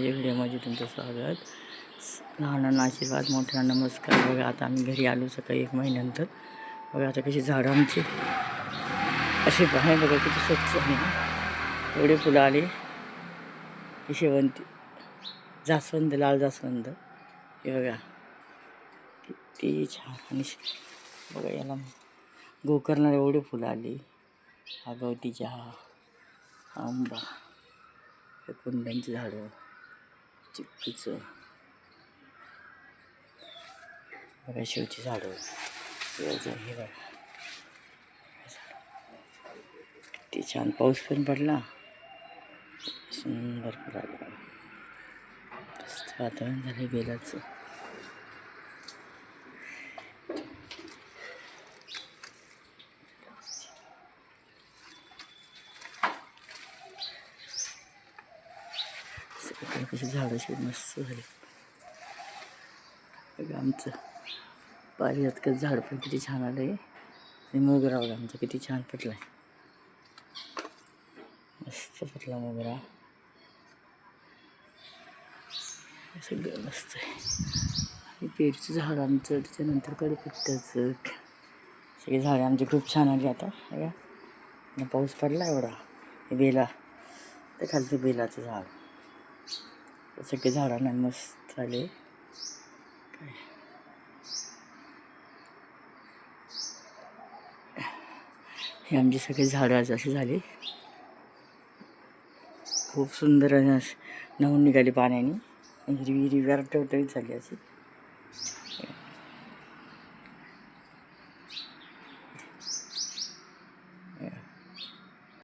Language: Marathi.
माझ्या व्हिडिओमध्ये म्हणजे तुमचं स्वागत. लहानांना आशीर्वाद मोठ्यांना नमस्कार. बघा आता आम्ही घरी आलो सकाळी एक महिन्यानंतर. बघा आता कशी झाडं आमची. अशी बाहेर बघा किती स्वच्छ आहे. एवढे फुलं आले. की शेवंती. जास्वंद लाल जास्वंद. हे बघा. किती छान. आणि बघा याला गोकर्णाला एवढे फुलं आली. हा गवती चहा आंबा. हे कुंड्यांची झाडं. चिक्कीचं बघा शेवची झाडं. हे बघा. किती छान पाऊस पण पडला. सुंदर फुलं वातावरण झालं बेलाचं. सगळीकडे कशी झाडं अशी मस्त झाली बघा आमचं पारिजातकं झाड पण किती छान आलं आहे आणि मोगरा बघा आमचा किती छान पटला आहे मस्त पटला मोगरा सगळं मस्त आहे आणि पेरूचं झाड आमचं त्याच्यानंतर कडपत्त्याचं सगळी झाडं आमची खूप छान आली आता बघा पाऊस पडला एवढा हे बेला ते खालचं बेलाचं झाड सगळे झाडांना मस्त झाले. काय हे आमची सगळे झाडं आज असे झाले. खूप सुंदर अशी नवून निघाली पाण्याने. हिरवी हिरवी टवटवीत झाली अशी.